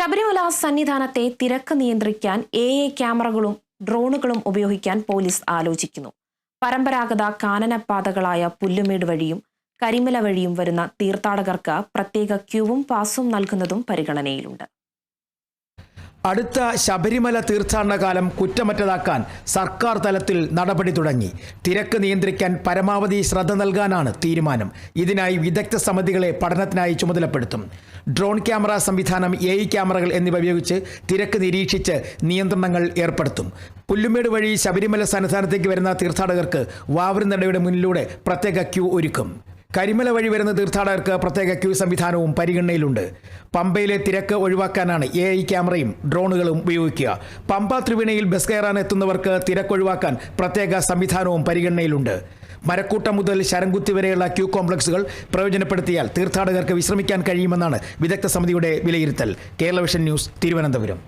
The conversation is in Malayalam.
ശബരിമല സന്നിധാനത്തെ തിരക്ക് നിയന്ത്രിക്കാൻ എ എ ക്യാമറകളും ഡ്രോണുകളും ഉപയോഗിക്കാൻ പോലീസ് ആലോചിക്കുന്നു. പരമ്പരാഗത കാനനപാതകളായ പുല്ലുമേട് വഴിയും കരിമല വഴിയും വരുന്ന തീർത്ഥാടകർക്ക് പ്രത്യേക ക്യൂവും പാസും നൽകുന്നതും പരിഗണനയിലുണ്ട്. അടുത്ത ശബരിമല തീർത്ഥാടന കാലം കുറ്റമറ്റതാക്കാൻ സർക്കാർ തലത്തിൽ നടപടി തുടങ്ങി. തിരക്ക് നിയന്ത്രിക്കാൻ പരമാവധി ശ്രദ്ധ നൽകാനാണ് തീരുമാനം. ഇതിനായി വിദഗ്ധ സമിതികളെ പഠനത്തിനായി ചുമതലപ്പെടുത്തും. ഡ്രോൺ ക്യാമറ സംവിധാനം എ ക്യാമറകൾ എന്നിവ ഉപയോഗിച്ച് തിരക്ക് നിരീക്ഷിച്ച് നിയന്ത്രണങ്ങൾ ഏർപ്പെടുത്തും. പുല്ലുമേട് വഴി ശബരിമല സന്നിധാനത്തേക്ക് വരുന്ന തീർത്ഥാടകർക്ക് വാവരുന്നടയുടെ മുന്നിലൂടെ പ്രത്യേക ക്യൂ ഒരുക്കും. കരിമല വഴി വരുന്ന തീർത്ഥാടകർക്ക് പ്രത്യേക ക്യൂ സംവിധാനവും പരിഗണനയിലുണ്ട്. പമ്പയിലെ തിരക്ക് ഒഴിവാക്കാനാണ് എ ഐ ക്യാമറയും ഡ്രോണുകളും ഉപയോഗിക്കുക. പമ്പ ത്രിവേണിയിൽ ബസ് കയറാൻ എത്തുന്നവർക്ക് തിരക്ക് ഒഴിവാക്കാൻ പ്രത്യേക സംവിധാനവും പരിഗണനയിലുണ്ട്. മരക്കൂട്ടം മുതൽ ശരംകുത്തി വരെയുള്ള ക്യൂ കോംപ്ലക്സുകൾ പ്രയോജനപ്പെടുത്തിയാൽ തീർത്ഥാടകർക്ക് വിശ്രമിക്കാൻ കഴിയുമെന്നാണ് വിദഗ്ധ സമിതിയുടെ വിലയിരുത്തൽ. Kerala vision news Thiruvananthapuram.